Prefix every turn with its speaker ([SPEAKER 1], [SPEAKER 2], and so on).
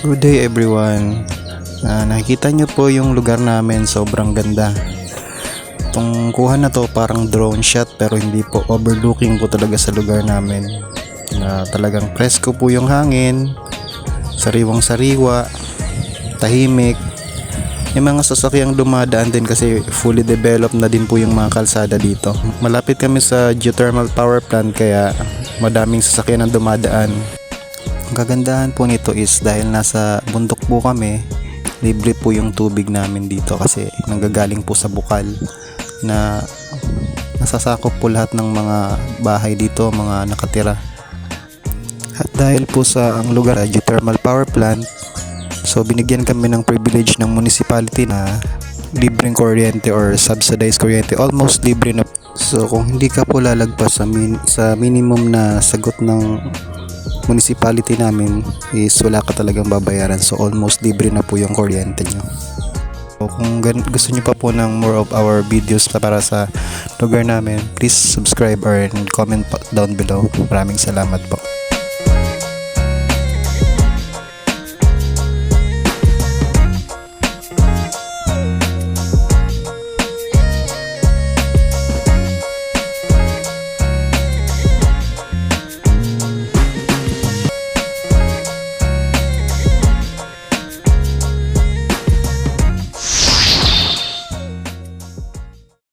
[SPEAKER 1] Good day everyone. Ah, nakikita nyo po yung lugar namin, sobrang ganda. Itong kuha na to parang drone shot pero hindi po overlooking po talaga sa lugar namin. Na talagang presko po yung hangin, sariwang sariwa, tahimik. May mga sasakyang dumadaan din kasi fully developed na din po yung mga kalsada dito. Malapit kami sa geothermal power plant kaya madaming sasakyan ang dumadaan. Ang kagandahan po nito is dahil nasa bundok po kami, libre po yung tubig namin dito kasi nanggagaling po sa bukal na nasasakop po lahat ng mga bahay dito, mga nakatira. At dahil po sa ang lugar ay geothermal power plant, so binigyan kami ng privilege ng municipality na libreng kuryente or subsidized kuryente, almost libre na. So kung hindi ka po lalagpas sa, min- sa minimum na sagot ng municipality namin is wala ka talagang babayaran. So almost libre na po yung kuryente nyo. So, kung gusto nyo pa po ng more of our videos pa para sa lugar namin please subscribe or comment down below. Maraming salamat po